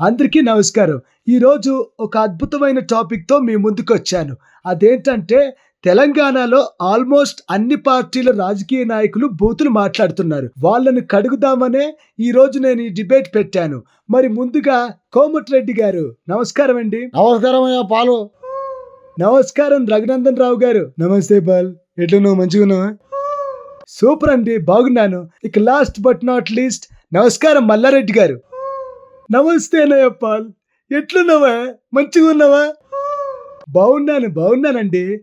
అందరికీ నమస్కారం. ఈరోజు ఒక అద్భుతమైన టాపిక్తో మీ ముందుకు వచ్చాను. అదేంటంటే తెలంగాణలో ఆల్మోస్ట్ అన్ని పార్టీల రాజకీయ నాయకులు బూతులు మాట్లాడుతున్నారు. వాళ్ళని కడుగుదామనే ఈ రోజు నేను ఈ డిబేట్ పెట్టాను. మరి ముందుగా కోమటిరెడ్డి గారు నమస్కారం అండి. నమస్కారం అయ్యా పాలు. నమస్కారం రఘునందన్ రావు గారు. నమస్తే పాల్. ఎట్లున్నావు? మంచిగా ఉన్నావా? సూపర్ అండి బాగున్నాను. ఇక లాస్ట్ బట్ నాట్ లీస్ట్ నమస్కారం మల్లారెడ్డి గారు. నమస్తే అన్నయ్య పాల్ ఎట్లున్నావా? మంచిగా ఉన్నావా బాగున్నాను బాగున్నానండి.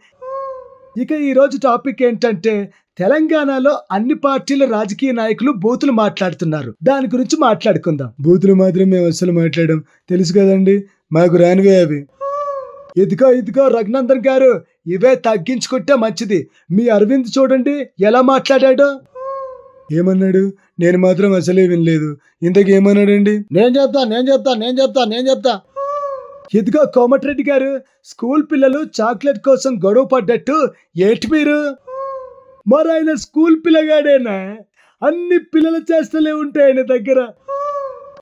ఇక ఈరోజు టాపిక్ ఏంటంటే తెలంగాణలో అన్ని పార్టీల రాజకీయ నాయకులు బూతులు మాట్లాడుతున్నారు. దాని గురించి మాట్లాడుకుందాం. బూతులు మాత్రం మేము అస్సలు మాట్లాడడం. తెలుసు కదండి మాకు రానివే అవి. ఇదిగో ఇదిగో రఘునందన్ గారు ఇవే తగ్గించుకుంటే మంచిది. మీ అరవింద్ చూడండి ఎలా మాట్లాడాడో. ఏమన్నాడు? నేను మాత్రం అసలే వినలేదు. ఇంతకీ ఏమన్నాడండి? నేను చెప్తా నేను చెప్తా నేను చెప్తా నేను చెప్తా. ఇదిగో కోమటిరెడ్డి గారు స్కూల్ పిల్లలు చాక్లెట్ కోసం గొడవ పడ్డట్టు ఏటి మీరు? మరి ఆయన స్కూల్ పిల్లగాడేనా? అన్ని పిల్లల చేష్టలే ఉంటాయి ఆయన దగ్గర.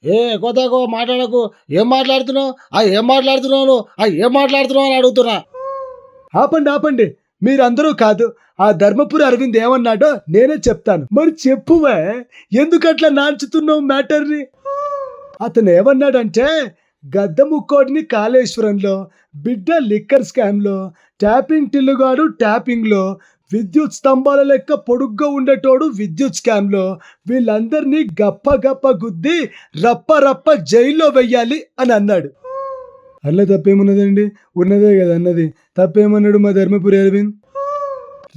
ఏ కొత్తకో మాట్లాడకు. ఏం మాట్లాడుతున్నావు? ఆ ఏం మాట్లాడుతున్నావు నువ్వు? ఆ ఏం మాట్లాడుతున్నావు అని అడుగుతున్నా. ఆపండి ఆపండి. మీరందరూ కాదు ఆ ధర్మపురి అరవింద్ ఏమన్నాడో నేనే చెప్తాను. మరి చెప్పువే ఎందుకట్లా నాంచుతున్నావు మ్యాటర్ని? అతను ఏమన్నాడంటే గద్ద ముక్కోటిని కాళేశ్వరంలో బిడ్డ లిక్కర్ స్కామ్లో ట్యాపింగ్ టిల్లుగాడు ట్యాపింగ్లో విద్యుత్ స్తంభాల లెక్క పొడుగ్గా ఉండేటోడు విద్యుత్ స్కామ్లో వీళ్ళందరినీ గప్ప గప్ప గుద్ది రప్ప రప్ప జైల్లో వెయ్యాలి అని అన్నాడు. అల్ల తప్పేమున్నదండి? ఉన్నదే కదా అన్నది. తప్పేమన్నాడు మా ధర్మపురి అరవింద్?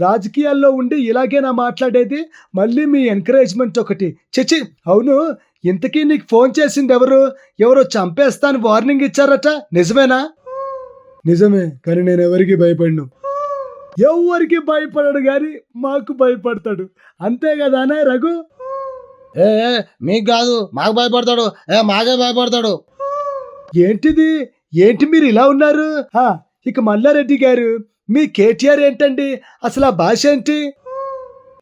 రాజకీయాల్లో ఉండి ఇలాగేనా మాట్లాడేది మళ్ళీ మీ ఎంకరేజ్మెంట్ ఒకటి. చచి అవును ఇంతకీ నీకు ఫోన్ చేసింది ఎవరు ఎవరో చంపేస్తాను వార్నింగ్ ఇచ్చారట. నిజమేనా? నిజమే కానీ నేను ఎవరికి భయపడను. ఎవరికి భయపడడు కానీ మాకు భయపడతాడు. అంతే కదా అనే రఘు? ఏ, మీకు కాదు మాకు భయపడతాడు. ఏ మాకే భయపడతాడు. ఏంటిది? ఏంటి మీరు ఇలా ఉన్నారు? ఇక మల్లారెడ్డి గారు మీ కేటీఆర్ ఏంటండి? అసలు ఆ భాష ఏంటి?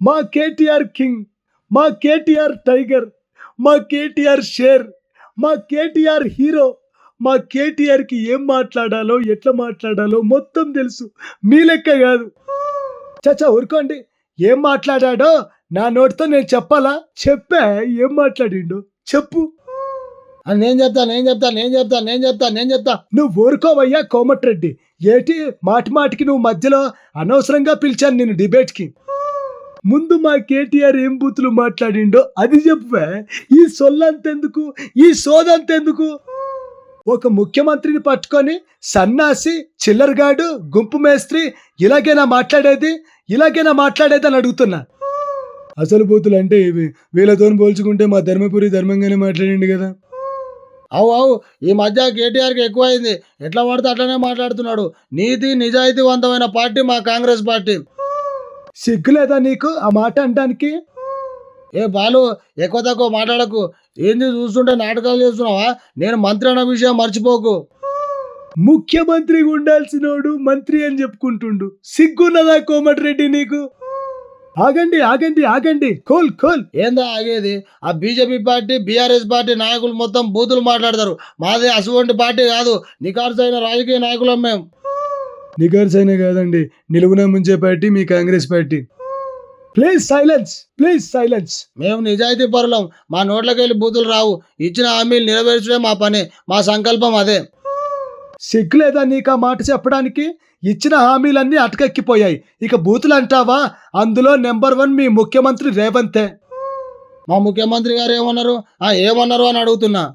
మా కేటీఆర్ కింగ్ మా కేటీఆర్ టైగర్ మా కేటీఆర్ షేర్ మా కేటీఆర్ హీరో మా కేటీఆర్కి ఏం మాట్లాడాలో ఎట్లా మాట్లాడాలో మొత్తం తెలుసు. మీ లెక్క కాదు. చచ్చా ఊరుకోండి. ఏం మాట్లాడాడో నా నోటితో నేను చెప్పాలా? చెప్పా ఏం మాట్లాడిండు? చెప్పు. అని నేను చెప్తా నేను చెప్తా నేను చెప్తా నేను చెప్తా నేను చెప్తా. నువ్వు ఊరుకోవయ్యా కోమటిరెడ్డి. ఏటి మాటి మాటికి నువ్వు మధ్యలో అనవసరంగా పిలిచాను నేను డిబేట్కి. ముందు మా కేటీఆర్ ఏం బూతులు మాట్లాడిండో అది చెప్పవే. ఈ సొల్లంతెందుకు ఈ సోదంతెందుకు? ఒక ముఖ్యమంత్రిని పట్టుకొని సన్నాసి చిల్లరగాడు గుంపు మేస్త్రి ఇలాగైనా మాట్లాడేది? ఇలాగైనా మాట్లాడేది అని అడుగుతున్నా. అసలు బూతులు అంటే ఇవి. వీళ్ళతో పోల్చుకుంటే మా ధర్మపురి ధర్మంగానే మాట్లాడిండు కదా. అవు అవు ఈ మధ్య కేటీఆర్కి ఎక్కువైంది. ఎట్లా పడితే అట్లనే మాట్లాడుతున్నాడు. నీతి నిజాయితీవంతమైన పార్టీ మా కాంగ్రెస్ పార్టీ. సిగ్గులేదా నీకు ఆ మాట అనడానికి? ఏ బాలు ఎక్కువ తక్కువ మాట్లాడకు. ఏంది చూస్తుంటే నాటకాలు చేస్తున్నావా? నేను మంత్రి అన్న విషయం మర్చిపోకు. ముఖ్యమంత్రిగా ఉండాల్సినోడు మంత్రి అని చెప్పుకుంటుండు. సిగ్గున్నదా కోమటిరెడ్డి నీకు? ఆగండి ఆగండి ఆగండి. కోల్ కోల్. ఏందా ఆగేది? ఆ బీజేపీ పార్టీ బీఆర్ఎస్ పార్టీ నాయకులు మొత్తం బూతులు మాట్లాడతారు. మాది అటువంటి పార్టీ కాదు. నికార్సైన రాజకీయ నాయకులం మేము నిగర్సైన కాదండి. నిలువున ముంచే party me Congress party. Please silence please silence. మేము నిజాయితీ పరులం. మా నోట్లోకి వెళ్ళి బూతులు రావు. ఇచ్చిన హామీలు నెరవేర్చడే మా పని. మా సంకల్పం అదే. సిగ్గులేదా నీకు ఆ మాట చెప్పడానికి? ఇచ్చిన హామీలన్నీ అటకెక్కిపోయాయి. ఇక బూతులు అంటావా? అందులో నెంబర్ వన్ మీ ముఖ్యమంత్రి రేవంతే. మా ముఖ్యమంత్రి గారు ఏమన్నారు? ఆ ఏమన్నారు అని అడుగుతున్నా.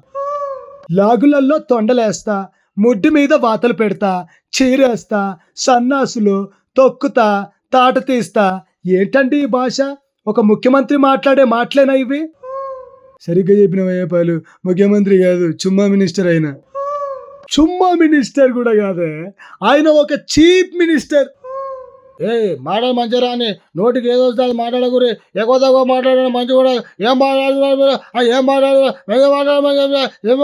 లాగులల్లో తొండలేస్తా ముడ్డి మీద వాతలు పెడతా చీరేస్తా సన్నాసులు తొక్కుతా తాట తీస్తా. ఏంటండి ఈ భాష? ఒక ముఖ్యమంత్రి మాట్లాడే మాటలేనా ఇవి? సరిగ్గా చెప్పిన వేపాలు ముఖ్యమంత్రి కాదు చుమ్మా మినిస్టర్ అయినా. చుమ్మా మినిస్టర్ కూడా కాదే. ఆయన ఒక చీఫ్ మినిస్టర్. ఏ మాట్లాడ మంచిగా అని నోటికి ఏదో వస్తుంది మాట్లాడకూరి. ఎక్కువ తక్కువ మాట్లాడడం మంచి కూడా ఏం మాట్లాడుతున్నారు ఏం మాట్లాడుతున్నారు? ఏం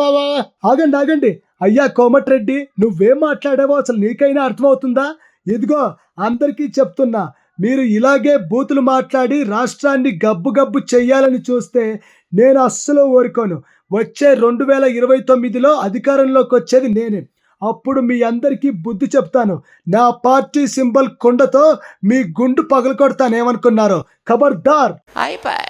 ఆగండి ఆగండి. అయ్యా కోమటిరెడ్డి నువ్వేం మాట్లాడావో అసలు నీకైనా అర్థమవుతుందా? ఇదిగో అందరికీ చెప్తున్నా. మీరు ఇలాగే బూతులు మాట్లాడి రాష్ట్రాన్ని గబ్బు గబ్బు చెయ్యాలని చూస్తే నేను అస్సలు ఓరుకోను వచ్చే రెండు వేల ఇరవై తొమ్మిదిలో అధికారంలోకి వచ్చేది నేనే. అప్పుడు మీ అందరికీ బుద్ధి చెప్తాను. నా పార్టీ సింబల్ కుండతో మీ గుండు పగలకొడతాను ఏమనుకున్నారో ఖబర్దార్! అయిపోయి!